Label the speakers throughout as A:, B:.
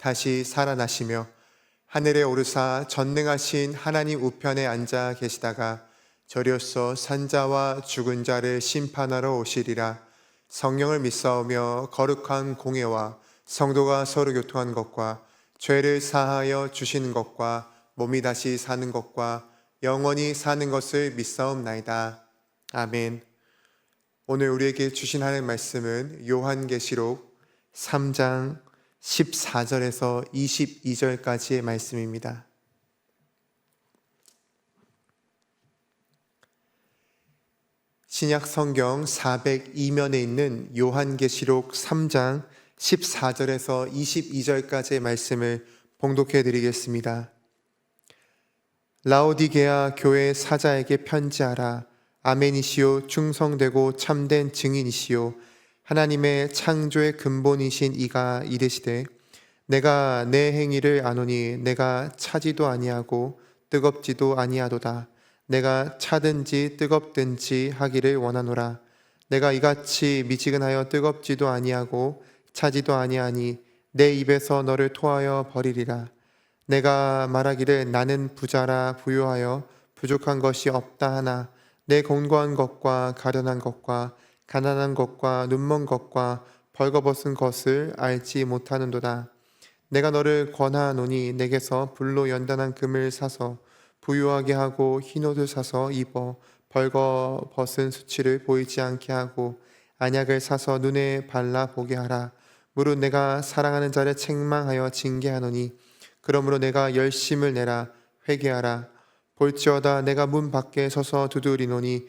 A: 다시 살아나시며 하늘에 오르사 전능하신 하나님 우편에 앉아 계시다가 저리로서 산자와 죽은 자를 심판하러 오시리라 성령을 믿사오며 거룩한 공예와 성도가 서로 교통한 것과 죄를 사하여 주시는 것과 몸이 다시 사는 것과 영원히 사는 것을 믿사옵나이다. 아멘. 오늘 우리에게 주신 하나님 말씀은 요한계시록 3장 14절에서 22절까지의 말씀입니다. 신약 성경 402면에 있는 요한계시록 3장 14절에서 22절까지의 말씀을 봉독해 드리겠습니다. 라오디게아 교회 사자에게 편지하라. 아멘이시오 충성되고 참된 증인이시오 하나님의 창조의 근본이신 이가 이르시되 내가 내 행위를 아노니 내가 차지도 아니하고 뜨겁지도 아니하도다. 내가 차든지 뜨겁든지 하기를 원하노라. 내가 이같이 미지근하여 뜨겁지도 아니하고 차지도 아니하니 내 입에서 너를 토하여 버리리라. 내가 말하기를 나는 부자라 부유하여 부족한 것이 없다 하나 내 공고한 것과 가련한 것과 가난한 것과 눈먼 것과 벌거벗은 것을 알지 못하는도다. 내가 너를 권하노니 내게서 불로 연단한 금을 사서 부유하게 하고 흰 옷을 사서 입어 벌거벗은 수치를 보이지 않게 하고 안약을 사서 눈에 발라 보게 하라. 무릇 내가 사랑하는 자를 책망하여 징계하노니 그러므로 내가 열심을 내라 회개하라. 볼지어다 내가 문 밖에 서서 두드리노니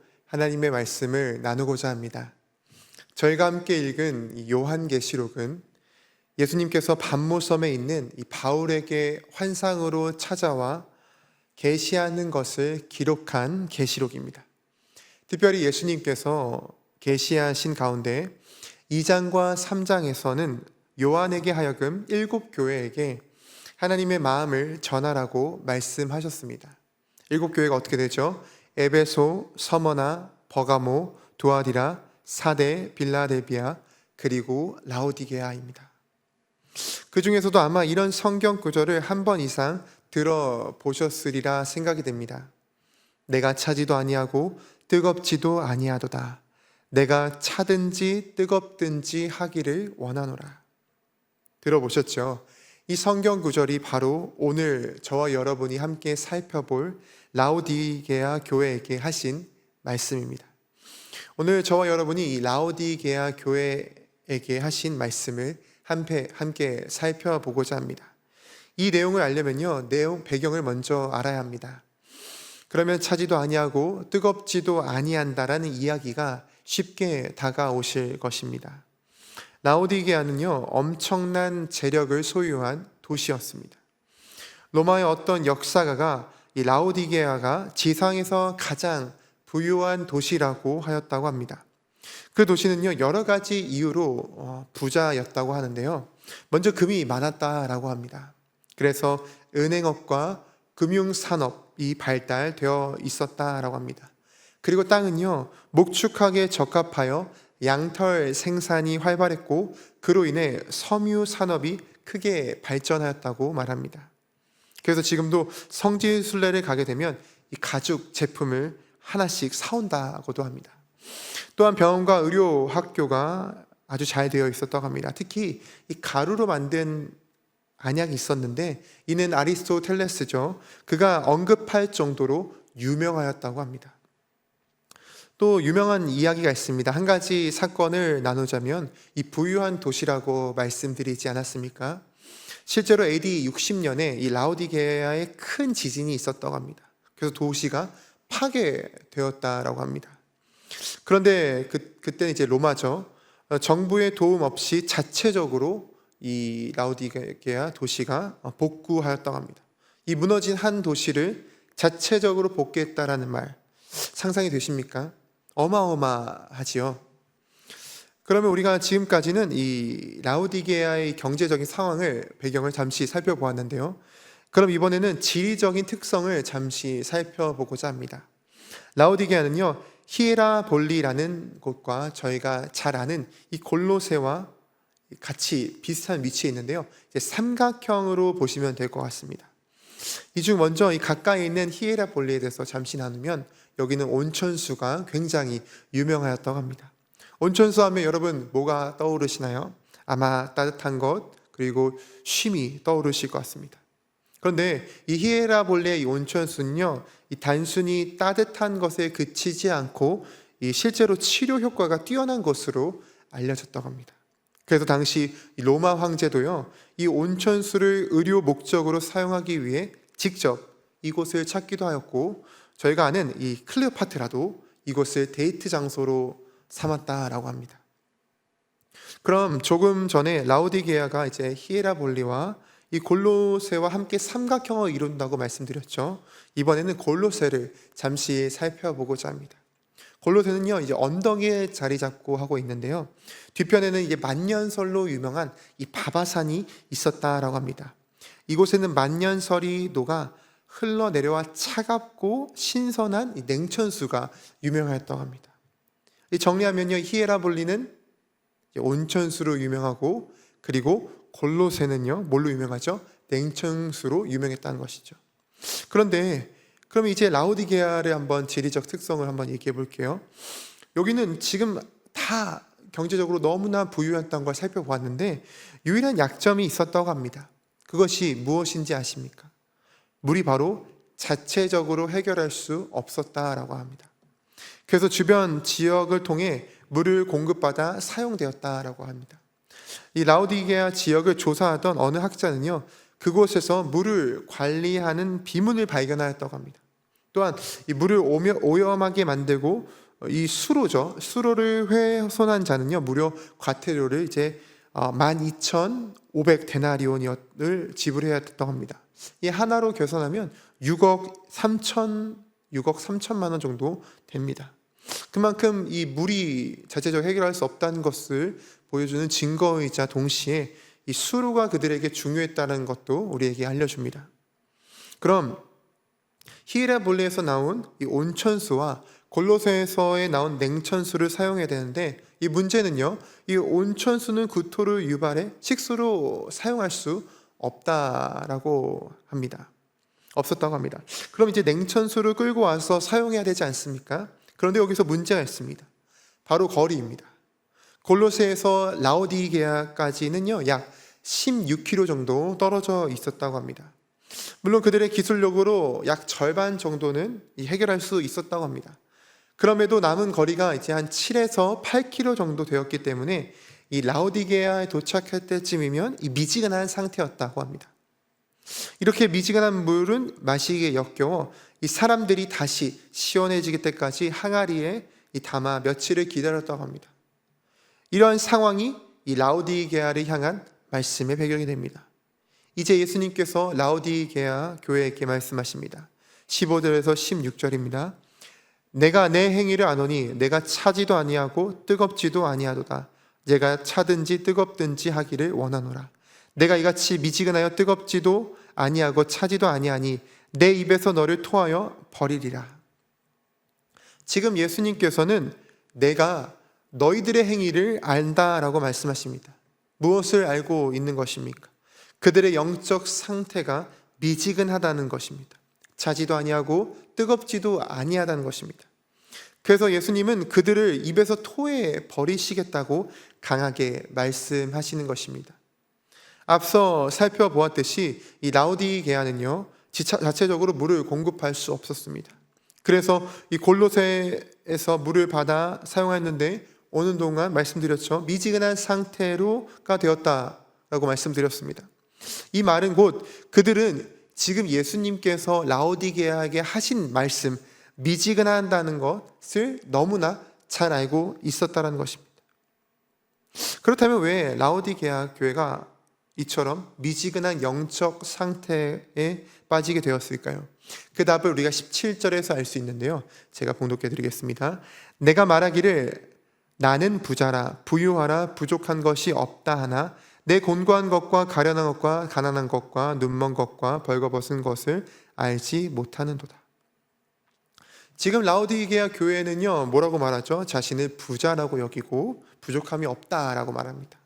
A: 하나님의 말씀을 나누고자 합니다. 저희가 함께 읽은 요한계시록은 예수님께서 반모섬에 있는 이 바울에게 환상으로 찾아와 계시하는 것을 기록한 계시록입니다. 특별히 예수님께서 계시하신 가운데 2장과 3장에서는 요한에게 하여금 일곱 교회에게 하나님의 마음을 전하라고 말씀하셨습니다. 일곱 교회가 어떻게 되죠? 에베소, 서머나, 버가모, 두아디라, 사대, 빌라데비아, 그리고 라오디게아입니다. 그 중에서도 아마 이런 성경 구절을 한 번 이상 들어보셨으리라 생각이 됩니다. 내가 차지도 아니하고 뜨겁지도 아니하도다. 내가 차든지 뜨겁든지 하기를 원하노라. 들어보셨죠? 이 성경 구절이 바로 오늘 저와 여러분이 함께 살펴볼 라오디게아 교회에게 하신 말씀입니다. 오늘 저와 여러분이 이 라오디게아 교회에게 하신 말씀을 함께, 살펴보고자 합니다. 이 내용을 알려면요, 내용 배경을 먼저 알아야 합니다. 그러면 차지도 아니하고 뜨겁지도 아니한다라는 이야기가 쉽게 다가오실 것입니다. 라오디게아는요, 엄청난 재력을 소유한 도시였습니다. 로마의 어떤 역사가가 이 라오디게아가 지상에서 가장 부유한 도시라고 하였다고 합니다. 그 도시는요, 여러 가지 이유로 어, 부자였다고 하는데요. 먼저 금이 많았다라고 합니다. 그래서 은행업과 금융산업이 발달되어 있었다라고 합니다. 그리고 땅은요, 목축하게 적합하여 양털 생산이 활발했고, 그로 인해 섬유 산업이 크게 발전하였다고 말합니다. 그래서 지금도 성지 순례를 가게 되면 이 가죽 제품을 하나씩 사온다고도 합니다. 또한 병원과 의료 학교가 아주 잘 되어 있었다고 합니다. 특히 이 가루로 만든 안약이 있었는데 이는 아리스토텔레스죠. 그가 언급할 정도로 유명하였다고 합니다. 또 유명한 이야기가 있습니다. 한 가지 사건을 나누자면 이 부유한 도시라고 말씀드리지 않았습니까? 실제로 AD 60년에 이 라오디게아에 큰 지진이 있었다고 합니다. 그래서 도시가 파괴되었다라고 합니다. 그런데 그, 그때 이제 로마죠. 어, 정부의 도움 없이 자체적으로 이 라오디게아 도시가 복구하였다고 합니다. 이 무너진 한 도시를 자체적으로 복귀했다라는 말 상상이 되십니까? 어마어마하지요. 그러면 우리가 지금까지는 이 라오디게아의 경제적인 상황을 배경을 잠시 살펴보았는데요. 그럼 이번에는 지리적인 특성을 잠시 살펴보고자 합니다. 라오디게아는요, 히에라볼리라는 곳과 저희가 잘 아는 이 골로세와 같이 비슷한 위치에 있는데요. 삼각형으로 보시면 될 것 같습니다. 이 중 먼저 이 가까이 있는 히에라볼리에 대해서 잠시 나누면 여기는 온천수가 굉장히 유명하였다고 합니다. 온천수 하면 여러분 뭐가 떠오르시나요? 아마 따뜻한 것 그리고 쉼이 떠오르실 것 같습니다. 그런데 이 히에라볼리의 이 온천수는요, 이 단순히 따뜻한 것에 그치지 않고 이 실제로 치료 효과가 뛰어난 것으로 알려졌다고 합니다. 그래서 당시 이 로마 황제도요, 이 온천수를 의료 목적으로 사용하기 위해 직접 이곳을 찾기도 하였고, 저희가 아는 이 클레오파트라도 이곳을 데이트 장소로 삼았다라고 합니다. 그럼 조금 전에 라우디게아가 이제 히에라볼리와 이 골로세와 함께 삼각형을 이룬다고 말씀드렸죠. 이번에는 골로세를 잠시 살펴보고자 합니다. 골로새는요 이제 언덕에 자리 잡고 하고 있는데요. 뒤편에는 이제 만년설로 유명한 이 바바산이 있었다라고 합니다. 이곳에는 만년설이 녹아 흘러내려와 차갑고 신선한 이 냉천수가 유명하였다고 합니다. 이 정리하면요 히에라볼리는 온천수로 유명하고 그리고 골로새는요 뭘로 유명하죠? 냉천수로 유명했다는 것이죠. 그런데 그럼 이제 라우디게아를 한번 지리적 특성을 한번 얘기해 볼게요. 여기는 지금 다 경제적으로 너무나 부유했던 걸 살펴보았는데 유일한 약점이 있었다고 합니다. 그것이 무엇인지 아십니까? 물이 바로 자체적으로 해결할 수 없었다라고 합니다. 그래서 주변 지역을 통해 물을 공급받아 사용되었다라고 합니다. 이 라우디게아 지역을 조사하던 어느 학자는요, 그곳에서 물을 관리하는 비문을 발견하였다고 합니다. 또한 이 물을 오염하게 만들고 이 수로죠. 수로를 훼손한 자는요 무려 과태료를 이제 12,500 어, 데나리온을 지불해야 했다고 합니다. 이 하나로 계산하면 6억 3천 6억 3천만 원 정도 됩니다. 그만큼 이 물이 자체적으로 해결할 수 없다는 것을 보여주는 증거이자 동시에 이 수로가 그들에게 중요했다는 것도 우리에게 알려줍니다. 그럼 히에라볼리에서 나온 이 온천수와 골로새에서에 나온 냉천수를 사용해야 되는데 이 문제는요. 이 온천수는 구토를 유발해 식수로 사용할 수 없다라고 합니다. 없었다고 합니다. 그럼 이제 냉천수를 끌고 와서 사용해야 되지 않습니까? 그런데 여기서 문제가 있습니다. 바로 거리입니다. 골로새에서 라오디게아까지는요. 약 16km 정도 떨어져 있었다고 합니다. 물론 그들의 기술력으로 약 절반 정도는 해결할 수 있었다고 합니다. 그럼에도 남은 거리가 이제 한 7에서 8km 정도 되었기 때문에 이 라우디게아에 도착할 때쯤이면 이 미지근한 상태였다고 합니다. 이렇게 미지근한 물은 마시기에 역겨워 이 사람들이 다시 시원해지기 때까지 항아리에 이 담아 며칠을 기다렸다고 합니다. 이러한 상황이 이 라우디게아를 향한 말씀의 배경이 됩니다. 이제 예수님께서 라우디게아 교회에게 말씀하십니다. 15절에서 16절입니다. 내가 내 행위를 아노니 내가 차지도 아니하고 뜨겁지도 아니하도다. 내가 차든지 뜨겁든지 하기를 원하노라. 내가 이같이 미지근하여 뜨겁지도 아니하고 차지도 아니하니 내 입에서 너를 토하여 버리리라. 지금 예수님께서는 내가 너희들의 행위를 안다라고 말씀하십니다. 무엇을 알고 있는 것입니까? 그들의 영적 상태가 미지근하다는 것입니다. 자지도 아니하고 뜨겁지도 아니하다는 것입니다. 그래서 예수님은 그들을 입에서 토해 버리시겠다고 강하게 말씀하시는 것입니다. 앞서 살펴보았듯이 이 라우디게아는요 자체적으로 물을 공급할 수 없었습니다. 그래서 이 골로새에서 물을 받아 사용했는데 오는 동안 말씀드렸죠 미지근한 상태로가 되었다라고 말씀드렸습니다. 이 말은 곧 그들은 지금 예수님께서 라오디게아에게 하신 말씀 미지근한다는 것을 너무나 잘 알고 있었다는 것입니다. 그렇다면 왜 라오디게아 교회가 이처럼 미지근한 영적 상태에 빠지게 되었을까요? 그 답을 우리가 17절에서 알 수 있는데요. 제가 봉독해 드리겠습니다. 내가 말하기를 나는 부자라 부유하라 부족한 것이 없다 하나 내 곤고한 것과 가련한 것과 가난한 것과 눈먼 것과 벌거벗은 것을 알지 못하는도다. 지금 라우디게아 교회는요 뭐라고 말하죠? 자신을 부자라고 여기고 부족함이 없다라고 말합니다.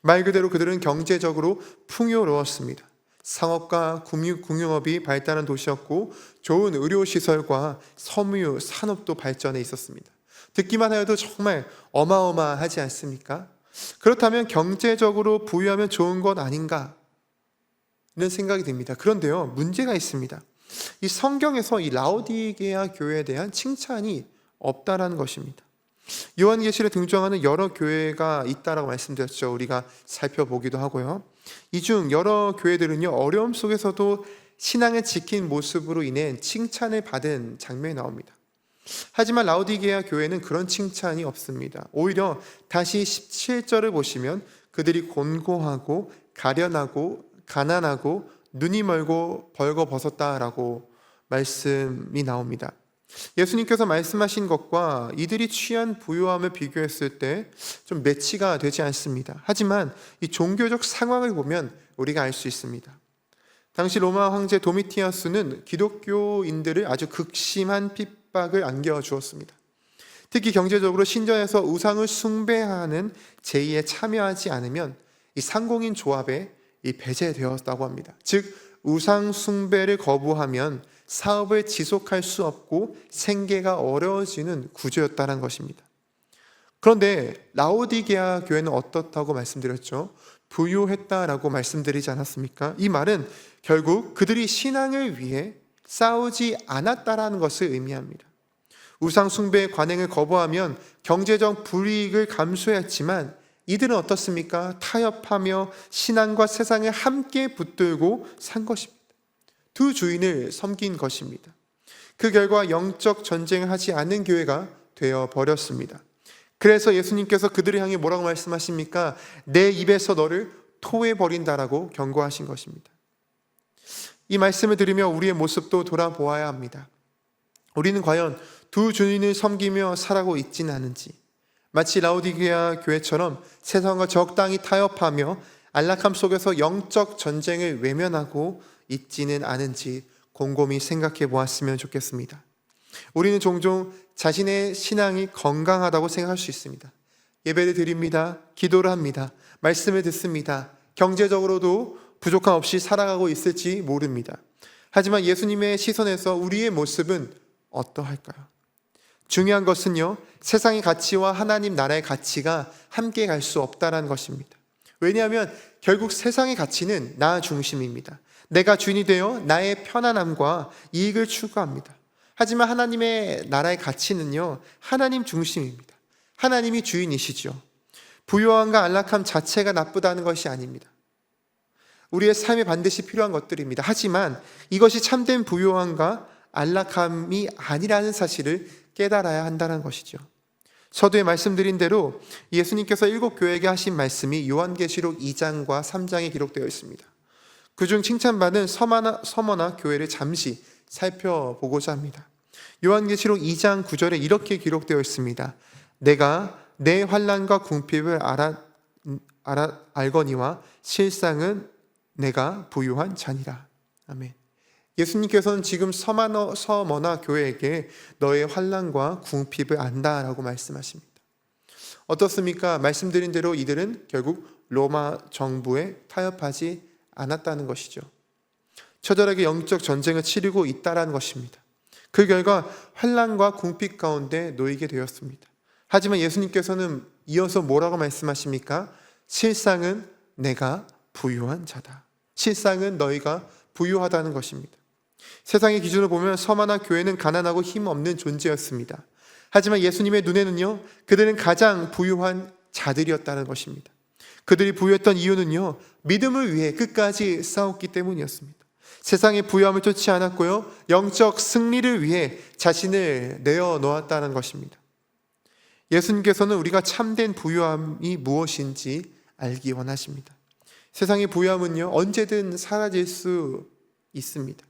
A: 말 그대로 그들은 경제적으로 풍요로웠습니다. 상업과 금융, 금융업이 발달한 도시였고 좋은 의료 시설과 섬유 산업도 발전해 있었습니다. 듣기만 해도 정말 어마어마하지 않습니까? 그렇다면 경제적으로 부유하면 좋은 것 아닌가? 는 생각이 듭니다. 그런데요, 문제가 있습니다. 이 성경에서 이 라오디게아 교회에 대한 칭찬이 없다라는 것입니다. 요한계시를 등장하는 여러 교회가 있다라고 말씀드렸죠. 우리가 살펴보기도 하고요. 이 중 여러 교회들은요 어려움 속에서도 신앙을 지킨 모습으로 인해 칭찬을 받은 장면이 나옵니다. 하지만 라우디게아 교회는 그런 칭찬이 없습니다. 오히려 다시 17절을 보시면 그들이 곤고하고 가련하고 가난하고 눈이 멀고 벌거벗었다라고 말씀이 나옵니다. 예수님께서 말씀하신 것과 이들이 취한 부유함을 비교했을 때 좀 매치가 되지 않습니다. 하지만 이 종교적 상황을 보면 우리가 알 수 있습니다. 당시 로마 황제 도미티아스는 기독교인들을 아주 극심한 핍박을 안겨 주었습니다. 특히 경제적으로 신전에서 우상을 숭배하는 제의에 참여하지 않으면 이 상공인 조합에 이 배제되었다고 합니다. 즉 우상 숭배를 거부하면 사업을 지속할 수 없고 생계가 어려워지는 구조였다는 것입니다. 그런데 라오디게아 교회는 어떻다고 말씀드렸죠? 부유했다라고 말씀드리지 않았습니까? 이 말은 결국 그들이 신앙을 위해 싸우지 않았다라는 것을 의미합니다. 우상 숭배의 관행을 거부하면 경제적 불이익을 감수했지만 이들은 어떻습니까? 타협하며 신앙과 세상을 함께 붙들고 산 것입니다. 두 주인을 섬긴 것입니다. 그 결과 영적 전쟁을 하지 않는 교회가 되어 버렸습니다. 그래서 예수님께서 그들을 향해 뭐라고 말씀하십니까? 내 입에서 너를 토해 버린다라고 경고하신 것입니다. 이 말씀을 들으며 우리의 모습도 돌아보아야 합니다. 우리는 과연 두 주인을 섬기며 살아고 있지는 않은지, 마치 라우디게아 교회처럼 세상과 적당히 타협하며 안락함 속에서 영적 전쟁을 외면하고 있지는 않은지 곰곰이 생각해 보았으면 좋겠습니다. 우리는 종종 자신의 신앙이 건강하다고 생각할 수 있습니다. 예배를 드립니다. 기도를 합니다. 말씀을 듣습니다. 경제적으로도 부족함 없이 살아가고 있을지 모릅니다. 하지만 예수님의 시선에서 우리의 모습은 어떠할까요? 중요한 것은요, 세상의 가치와 하나님 나라의 가치가 함께 갈 수 없다는 것입니다. 왜냐하면 결국 세상의 가치는 나 중심입니다. 내가 주인이 되어 나의 편안함과 이익을 추구합니다. 하지만 하나님의 나라의 가치는요, 하나님 중심입니다. 하나님이 주인이시죠. 부요함과 안락함 자체가 나쁘다는 것이 아닙니다. 우리의 삶에 반드시 필요한 것들입니다. 하지만 이것이 참된 부요함과 안락함이 아니라는 사실을 깨달아야 한다는 것이죠. 서두에 말씀드린 대로 예수님께서 일곱 교회에게 하신 말씀이 요한계시록 2장과 3장에 기록되어 있습니다. 그중 칭찬받은 서머나, 서머나 교회를 잠시 살펴보고자 합니다. 요한계시록 2장 9절에 이렇게 기록되어 있습니다. 내가 내 환란과 궁핍을 알아, 알아 알거니와 실상은 내가 부유한 자니라. 아멘. 예수님께서는 지금 서머나, 서머나 교회에게 너의 환란과 궁핍을 안다라고 말씀하십니다. 어떻습니까? 말씀드린 대로 이들은 결국 로마 정부에 타협하지 않았다는 것이죠. 처절하게 영적 전쟁을 치르고 있다라는 것입니다. 그 결과 환란과 궁핍 가운데 놓이게 되었습니다. 하지만 예수님께서는 이어서 뭐라고 말씀하십니까? 실상은 내가 부유한 자다. 실상은 너희가 부유하다는 것입니다. 세상의 기준으로 보면 서마나 교회는 가난하고 힘없는 존재였습니다. 하지만 예수님의 눈에는요, 그들은 가장 부유한 자들이었다는 것입니다. 그들이 부유했던 이유는요, 믿음을 위해 끝까지 싸웠기 때문이었습니다. 세상의 부유함을 쫓지 않았고요, 영적 승리를 위해 자신을 내어 놓았다는 것입니다. 예수님께서는 우리가 참된 부유함이 무엇인지 알기 원하십니다. 세상의 부유함은요, 언제든 사라질 수 있습니다.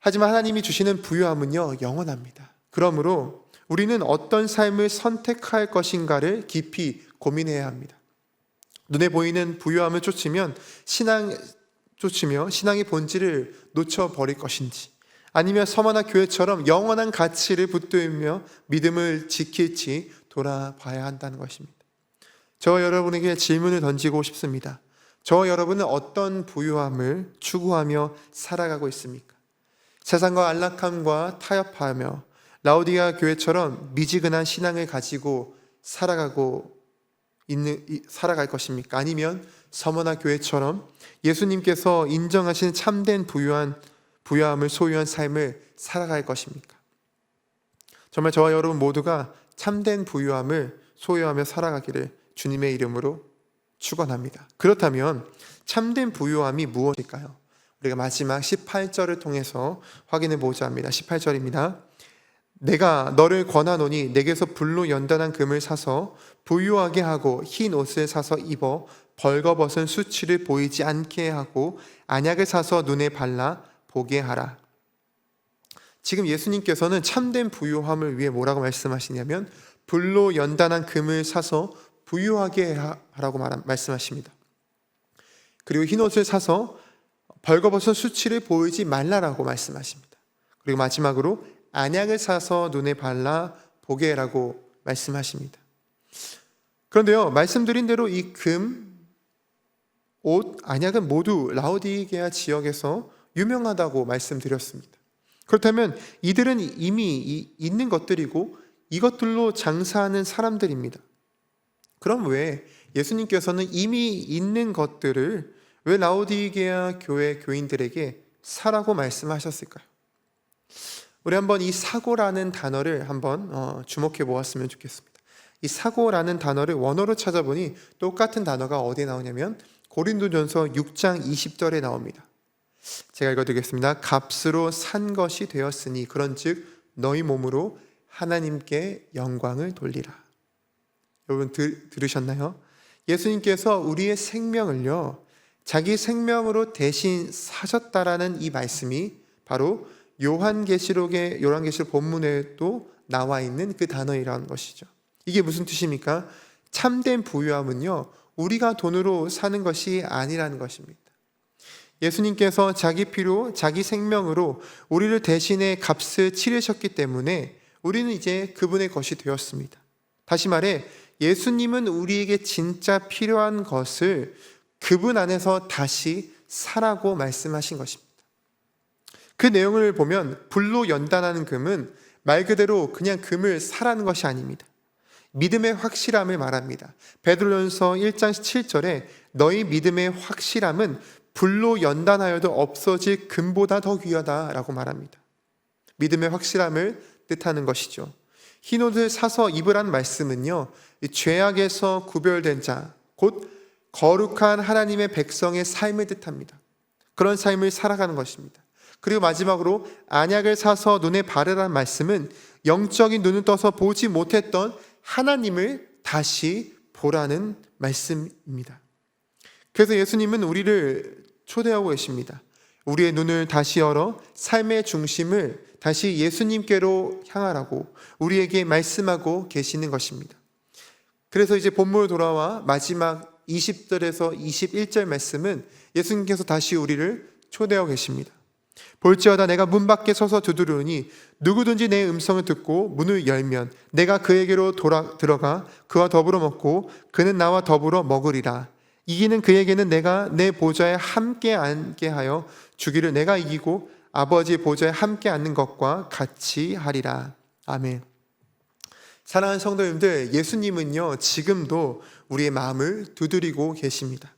A: 하지만 하나님이 주시는 부유함은요, 영원합니다. 그러므로 우리는 어떤 삶을 선택할 것인가를 깊이 고민해야 합니다. 눈에 보이는 부유함을 쫓으면 신앙 쫓으며 신앙의 본질을 놓쳐 버릴 것인지 아니면 서머나 교회처럼 영원한 가치를 붙들며 믿음을 지킬지 돌아봐야 한다는 것입니다. 저 여러분에게 질문을 던지고 싶습니다. 저 여러분은 어떤 부유함을 추구하며 살아가고 있습니까? 세상과 안락함과 타협하며 라우디아 교회처럼 미지근한 신앙을 가지고 살아가고 있는 살아갈 것입니까? 아니면 서머나 교회처럼 예수님께서 인정하신 참된 부유한 부유함을 소유한 삶을 살아갈 것입니까? 정말 저와 여러분 모두가 참된 부유함을 소유하며 살아가기를 주님의 이름으로 축원합니다. 그렇다면 참된 부유함이 무엇일까요? 우리가 마지막 18절을 통해서 확인해 보자 합니다. 18절입니다. 내가 너를 권하노니 내게서 불로 연단한 금을 사서 부유하게 하고 흰 옷을 사서 입어 벌거벗은 수치를 보이지 않게 하고 안약을 사서 눈에 발라 보게 하라. 지금 예수님께서는 참된 부유함을 위해 뭐라고 말씀하시냐면 불로 연단한 금을 사서 부유하게 하라고 말씀하십니다. 그리고 흰 옷을 사서 벌거벗은 수치를 보이지 말라라고 말씀하십니다. 그리고 마지막으로 안약을 사서 눈에 발라 보게 하라고 말씀하십니다. 그런데요, 말씀드린 대로 이 금, 옷, 안약은 모두 라우디게아 지역에서 유명하다고 말씀드렸습니다. 그렇다면 이들은 이미 있는 것들이고 이것들로 장사하는 사람들입니다. 그럼 왜 예수님께서는 이미 있는 것들을 왜 라우디게아 교회 교인들에게 사라고 말씀하셨을까요? 우리 한번 이 사고라는 단어를 한번 어, 주목해 보았으면 좋겠습니다. 이 사고라는 단어를 원어로 찾아보니 똑같은 단어가 어디에 나오냐면 고린도전서 6장 20절에 나옵니다. 제가 읽어드리겠습니다. 값으로 산 것이 되었으니 그런즉 너희 몸으로 하나님께 영광을 돌리라. 여러분 들, 들으셨나요? 예수님께서 우리의 생명을요 자기 생명으로 대신 사셨다라는 이 말씀이 바로 요한계시록의 요한계시록 본문에도 나와 있는 그 단어이라는 것이죠. 이게 무슨 뜻입니까? 참된 부유함은요 우리가 돈으로 사는 것이 아니라는 것입니다. 예수님께서 자기 피로, 자기 생명으로 우리를 대신해 값을 치르셨기 때문에 우리는 이제 그분의 것이 되었습니다. 다시 말해, 예수님은 우리에게 진짜 필요한 것을 그분 안에서 다시 사라고 말씀하신 것입니다. 그 내용을 보면 불로 연단하는 금은 말 그대로 그냥 금을 사라는 것이 아닙니다. 믿음의 확실함을 말합니다. 베드로전서 1장 7절에 너희 믿음의 확실함은 불로 연단하여도 없어질 금보다 더 귀하다라고 말합니다. 믿음의 확실함을 뜻하는 것이죠. 흰 옷을 사서 입으란 말씀은요, 죄악에서 구별된 자, 곧 거룩한 하나님의 백성의 삶을 뜻합니다. 그런 삶을 살아가는 것입니다. 그리고 마지막으로 안약을 사서 눈에 바르란 말씀은 영적인 눈을 떠서 보지 못했던 하나님을 다시 보라는 말씀입니다. 그래서 예수님은 우리를 초대하고 계십니다. 우리의 눈을 다시 열어 삶의 중심을 다시 예수님께로 향하라고 우리에게 말씀하고 계시는 것입니다. 그래서 이제 본문으로 돌아와 마지막 20절에서 21절 말씀은 예수님께서 다시 우리를 초대하고 계십니다. 볼지어다 내가 문 밖에 서서 두드르니 누구든지 내 음성을 듣고 문을 열면 내가 그에게로 돌아 들어가 그와 더불어 먹고 그는 나와 더불어 먹으리라. 이기는 그에게는 내가 내 보좌에 함께 앉게 하여 주기를 내가 이기고 아버지 보좌에 함께 앉는 것과 같이 하리라. 아멘. 사랑하는 성도님들, 예수님은요, 지금도 우리의 마음을 두드리고 계십니다.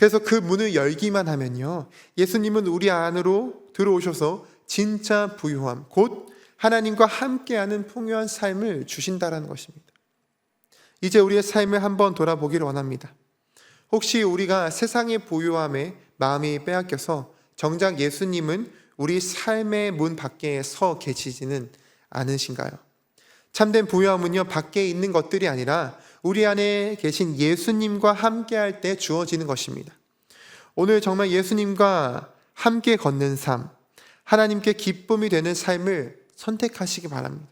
A: 그래서 그 문을 열기만 하면요. 예수님은 우리 안으로 들어오셔서 진짜 부유함, 곧 하나님과 함께하는 풍요한 삶을 주신다라는 것입니다. 이제 우리의 삶을 한번 돌아보기를 원합니다. 혹시 우리가 세상의 부유함에 마음이 빼앗겨서 정작 예수님은 우리 삶의 문 밖에 서 계시지는 않으신가요? 참된 부유함은요, 밖에 있는 것들이 아니라 우리 안에 계신 예수님과 함께 할 때 주어지는 것입니다. 오늘 정말 예수님과 함께 걷는 삶, 하나님께 기쁨이 되는 삶을 선택하시기 바랍니다.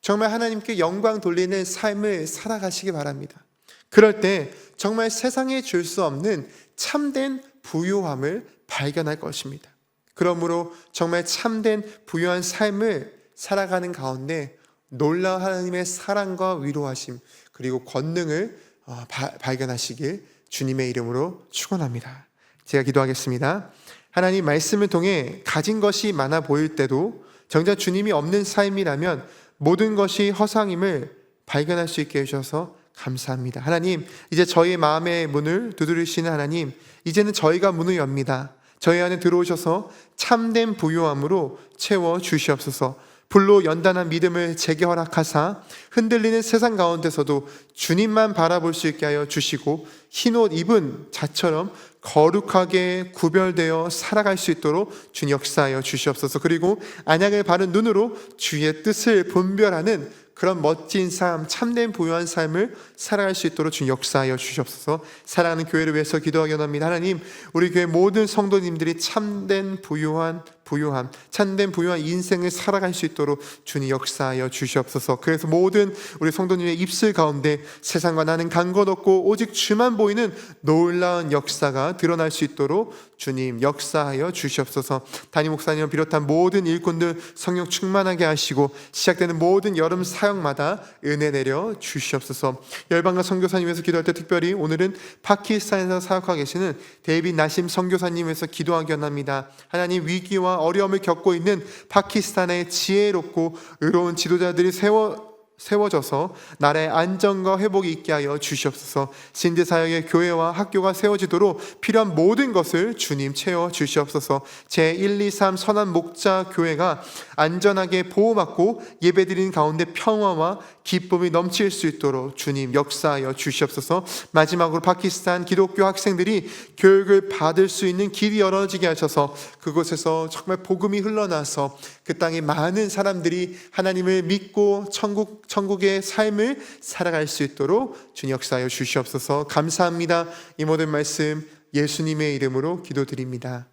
A: 정말 하나님께 영광 돌리는 삶을 살아가시기 바랍니다. 그럴 때 정말 세상에 줄 수 없는 참된 부유함을 발견할 것입니다. 그러므로 정말 참된 부유한 삶을 살아가는 가운데 놀라운 하나님의 사랑과 위로하심 그리고 권능을 어, 바- 발견하시길 주님의 이름으로 축원합니다. 제가 기도하겠습니다. 하나님 말씀을 통해 가진 것이 많아 보일 때도 정작 주님이 없는 삶이라면 모든 것이 허상임을 발견할 수 있게 해주셔서 감사합니다. 하나님, 이제 저희 마음의 문을 두드리시는 하나님, 이제는 저희가 문을 엽니다. 저희 안에 들어오셔서 참된 부요함으로 채워 주시옵소서. 불로 연단한 믿음을 제게 허락하사 흔들리는 세상 가운데서도 주님만 바라볼 수 있게 하여 주시고 흰 옷 입은 자처럼 거룩하게 구별되어 살아갈 수 있도록 주님 역사하여 주시옵소서. 그리고 안약을 바른 눈으로 주의 뜻을 분별하는 그런 멋진 삶, 참된 부유한 삶을 살아갈 수 있도록 주님 역사하여 주시옵소서. 사랑하는 교회를 위해서 기도하기 원합니다. 하나님, 우리 교회 모든 성도님들이 참된 부유한 부유함, 참된 부유한 인생을 살아갈 수 있도록 주님 역사하여 주시옵소서. 그래서 모든 우리 성도님의 입술 가운데 세상과 나는 간것 없고 오직 주만 보이는 놀라운 역사가 드러날 수 있도록 주님 역사하여 주시옵소서. 담임 목사님을 비롯한 모든 일꾼들 성령 충만하게 하시고 시작되는 모든 여름 사역마다 은혜 내려 주시옵소서. 열방과 선교사님에서 기도할 때 특별히 오늘은 파키스탄에서 사역하고 계시는 데이비 나심 선교사님에서 기도하기 원합니다. 하나님 위기와 어려움을 겪고 있는 파키스탄의 지혜롭고 의로운 지도자들이 세워 세워져서 나라의 안정과 회복이 있게 하여 주시옵소서. 신대 사역의 교회와 학교가 세워지도록 필요한 모든 것을 주님 채워 주시옵소서. 제 1, 2, 3 선한 목자 교회가 안전하게 보호받고 예배드리는 가운데 평화와 기쁨이 넘칠 수 있도록 주님 역사하여 주시옵소서. 마지막으로 파키스탄 기독교 학생들이 교육을 받을 수 있는 길이 열어지게 하셔서 그곳에서 정말 복음이 흘러나서 그 땅에 많은 사람들이 하나님을 믿고 천국 천국의 삶을 살아갈 수 있도록 주님 역사하여 주시옵소서. 감사합니다. 이 모든 말씀 예수님의 이름으로 기도드립니다.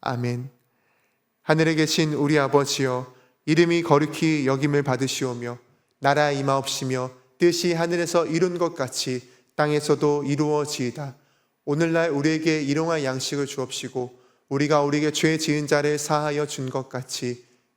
A: 아멘. 하늘에 계신 우리 아버지여 이름이 거룩히 여김을 받으시오며 나라 임하옵시며 뜻이 하늘에서 이룬 것 같이 땅에서도 이루어지이다. 오늘날 우리에게 일용할 양식을 주옵시고 우리가 우리에게 죄 지은 자를 사하여 준 것 같이